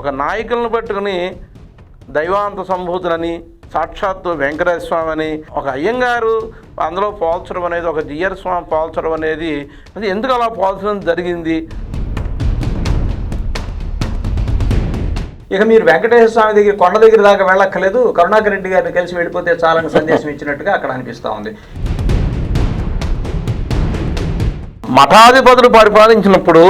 ఒక నాయకులను పట్టుకుని దైవాంత సంభూతులని సాక్షాత్తు వెంకటేశ్వర స్వామి అని ఒక అయ్యంగారు అందులో పోల్చడం అనేది ఒక జియర్ స్వామి పోల్చడం అనేది అది ఎందుకు అలా పోల్చడం జరిగింది? ఇక మీరు వెంకటేశ్వర స్వామి దగ్గర కొండ దగ్గర దాకా వెళ్ళక్కర్లేదు. కరుణాకర్ రెడ్డి గారిని కలిసి వెళ్ళిపోతే చాలని సందేశం ఇచ్చినట్టుగా అక్కడ అనిపిస్తా ఉంది. మఠాధిపతులు పరిపాలించినప్పుడు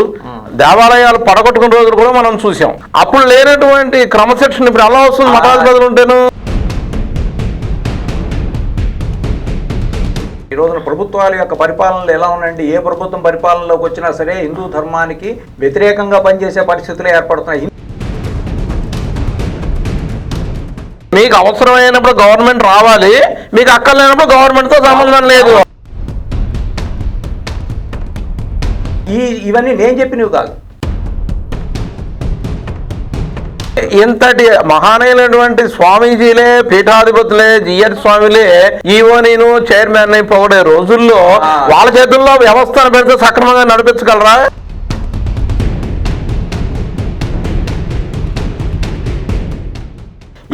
దేవాలయాలు పడగొట్టుకున్న రోజులు కూడా మనం చూసాం అప్పుడు లేనటువంటి క్రమశిక్షణ ఇప్పుడు ఎలా వస్తుంది? మఠాధిపతులు ఉంటేను? ఈ రోజున ప్రభుత్వాల యొక్క పరిపాలనలు ఎలా ఉన్నాయండి? ఏ ప్రభుత్వం పరిపాలనలోకి వచ్చినా సరే హిందూ ధర్మానికి వ్యతిరేకంగా పనిచేసే పరిస్థితులు ఏర్పడుతున్నాయి. మీకు అవసరమైనప్పుడు గవర్నమెంట్ రావాలి. మీకు అక్కర్లేనప్పుడు గవర్నమెంట్తో సంబంధం లేదు. ఈ ఇవన్నీ నేను చెప్పినవి కాదు. ఇంతటి మహానైనటువంటి స్వామీజీలే పీఠాధిపతులే జియర్ స్వామిలే ఈవో నేను చైర్మన్ని పొగడే రోజుల్లో. వాళ్ళ చేతుల్లో వ్యవస్థను పెడితే సక్రమంగా నడిపించగలరా?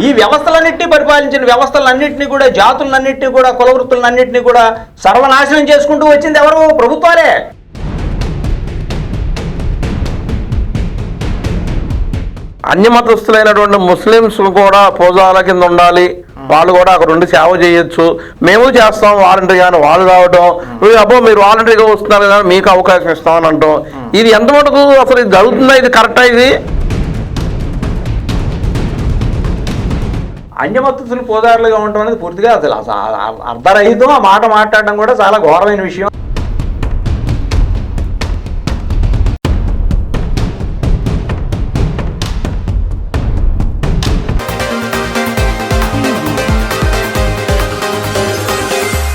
ఈ వ్యవస్థలన్నింటినీ పరిపాలించిన వ్యవస్థలన్నింటినీ కూడా జాతులన్నింటినీ కూడా కులవృత్తులన్నింటినీ కూడా సర్వనాశనం చేసుకుంటూ వచ్చింది ఎవరు? ప్రభుత్వాలే. అన్యమతస్థులైనటువంటి ముస్లింస్ కూడా పూజాల కింద ఉండాలి. వాళ్ళు కూడా అక్కడ ఉండి సేవ చేయొచ్చు. మేము చేస్తాం వాలంటరీ కానీ వాళ్ళు రావడం అబ్బో మీరు వాలంటీర్గా వస్తున్నారు కదా మీకు అవకాశం ఇస్తామని అంటాం. ఇది ఎంత మటుకు అసలు ఇది జరుగుతుందా? ఇది కరెక్టా ఇది? అన్యమత్తులు పోదారులుగా ఉండటం అనేది పూర్తిగా అసలు అసలు అర్ధరహితం. ఆ మాట మాట్లాడడం కూడా చాలా ఘోరమైన విషయం.